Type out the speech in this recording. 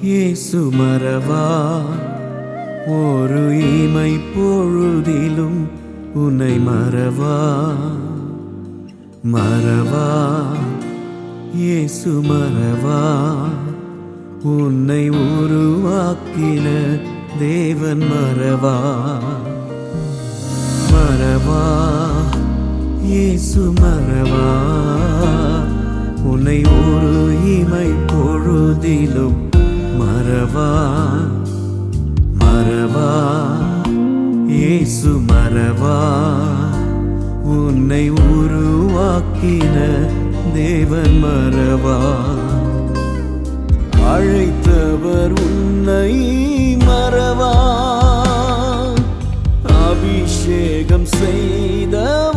இயேசு மறவா ஒரு இமை பொழுதிலும் உன்னை மறவா மறவா இயேசு மறவா உன்னை உருவாக்கின தேவன் மறவா மறவா இயேசு மறவா உன்னை ஒரு இமை பொழுதிலும் மறவா மறவா இயேசு மறவா உன்னை உருவாக்கின தேவன் மறவா. அழைத்தவர் உன்னை மறவா அபிஷேகம் செய்தவர்